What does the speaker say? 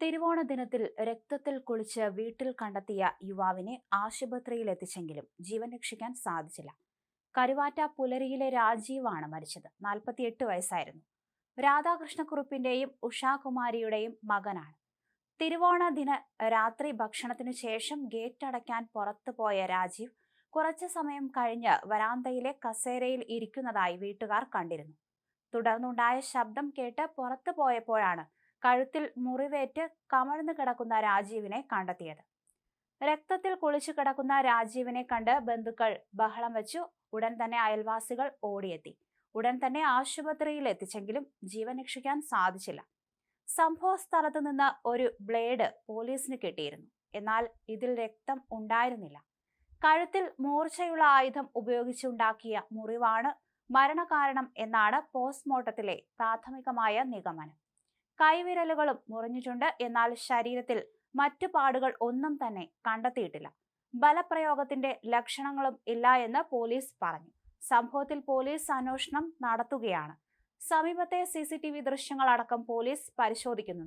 തിരുവോണ ദിനത്തിൽ രക്തത്തിൽ കുളിച്ച് വീട്ടിൽ കണ്ടെത്തിയ യുവാവിനെ ആശുപത്രിയിൽ എത്തിച്ചെങ്കിലും ജീവൻ രക്ഷിക്കാൻ സാധിച്ചില്ല. കരുവാറ്റ പുലരിയിലെ രാജീവാണ് മരിച്ചത്. നാൽപ്പത്തിയെട്ട് വയസ്സായിരുന്നു. രാധാകൃഷ്ണക്കുറുപ്പിന്റെയും ഉഷാകുമാരിയുടെയും മകനാണ്. തിരുവോണ ദിന രാത്രി ഭക്ഷണത്തിനു ശേഷം ഗേറ്റ് അടയ്ക്കാൻ പുറത്തു പോയ രാജീവ് കുറച്ചു സമയം കഴിഞ്ഞ് വരാന്തയിലെ കസേരയിൽ ഇരിക്കുന്നതായി വീട്ടുകാർ കണ്ടിരുന്നു. തുടർന്നുണ്ടായ ശബ്ദം കേട്ട് പുറത്തു പോയപ്പോഴാണ് കഴുത്തിൽ മുറിവേറ്റ് കമഴ്ന്നു കിടക്കുന്ന രാജീവിനെ കണ്ടെത്തിയത്. രക്തത്തിൽ കുളിച്ചു കിടക്കുന്ന രാജീവിനെ കണ്ട് ബന്ധുക്കൾ ബഹളം വെച്ചു. ഉടൻ തന്നെ അയൽവാസികൾ ഓടിയെത്തി. ഉടൻ തന്നെ ആശുപത്രിയിൽ എത്തിച്ചെങ്കിലും ജീവൻ രക്ഷിക്കാൻ സാധിച്ചില്ല. സംഭവ സ്ഥലത്ത് നിന്ന് ഒരു ബ്ലേഡ് പോലീസിന് കിട്ടിയിരുന്നു. എന്നാൽ ഇതിൽ രക്തം ഉണ്ടായിരുന്നില്ല. കഴുത്തിൽ മൂർച്ചയുള്ള ആയുധം ഉപയോഗിച്ചുണ്ടാക്കിയ മുറിവാണ് മരണകാരണം എന്നാണ് പോസ്റ്റ്മോർട്ടത്തിലെ പ്രാഥമികമായ നിഗമനം. കൈവിരലുകളും മുറിഞ്ഞിട്ടുണ്ട്. എന്നാൽ ശരീരത്തിൽ മറ്റു പാടുകൾ ഒന്നും തന്നെ കണ്ടെത്തിയിട്ടില്ല. ബലപ്രയോഗത്തിന്റെ ലക്ഷണങ്ങളും ഇല്ല എന്ന് പോലീസ് പറഞ്ഞു. സംഭവത്തിൽ പോലീസ് അന്വേഷണം നടത്തുകയാണ്. സമീപത്തെ സി സി ടി വി ദൃശ്യങ്ങളടക്കം പോലീസ് പരിശോധിക്കുന്നുണ്ട്.